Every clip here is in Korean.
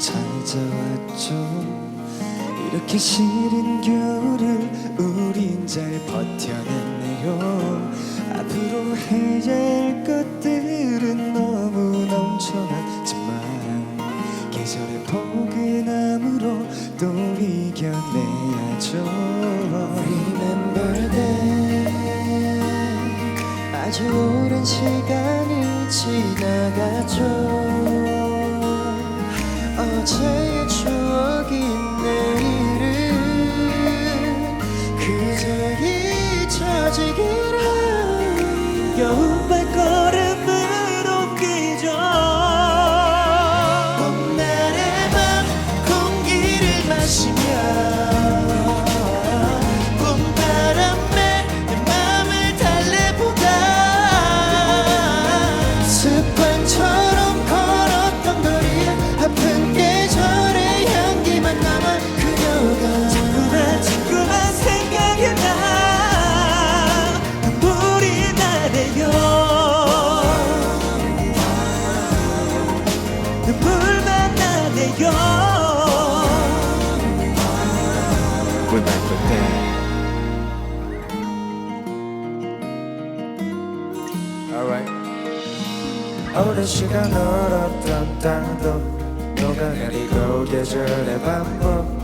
찾아왔죠. 이렇게 시린 겨울을 우린 잘 버텨냈네요. 앞으로 해야 할 것들은 너무 넘쳐나지만. 계절의 포근함으로 또 이겨내야죠. Remember that 아주 오랜 시간이 지나갔죠 어제의 추억인 Remember that Alright. 오랜 시간 얼었던 땅도 녹아내리고 계절의 반복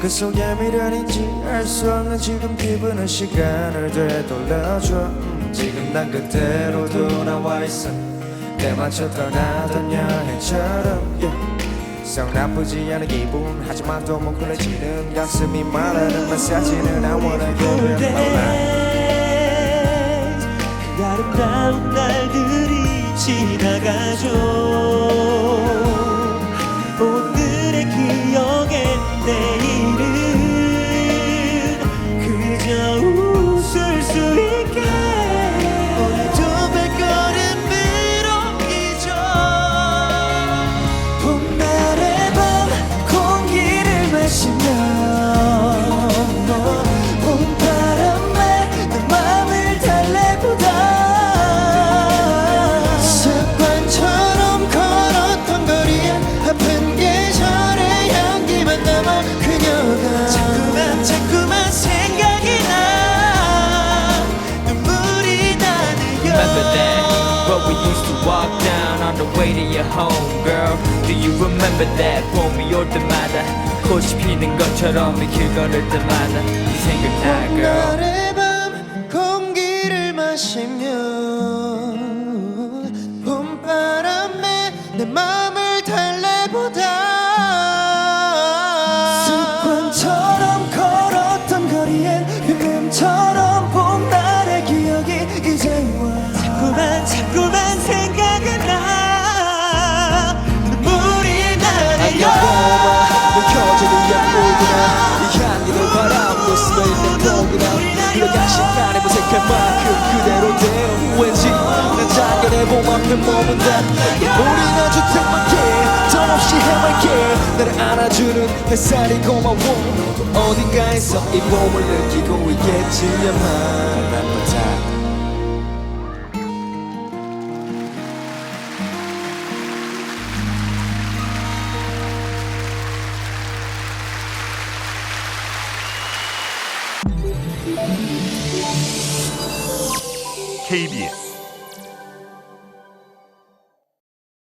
그 속에 미련인지 알 수 없는 지금 기분은 시간을 되돌려줘. 음, 지금 난 그대로 돌아와 있어. 때 맞춰 떠나던 여행처럼. 썩 나쁘지 않은 기분. 하지만 또 뭉클해지는 가슴이 말하는 메시지는 I wanna give you my 아름다운 날들이 지나가죠 Remember that road we used to walk down on the way to your home, girl? Do you remember that? 봄이 올 때마다 꽃이 피는 것처럼 이 길 걸을 때마다 이 생각나, girl. 앞에 머문다 우리 아주 택만게 던없이 해맑게 나를 안아주는 햇살이 고마워. 어딘가에서 이 봄을 느끼고 있겠지 아마 Remember that KBS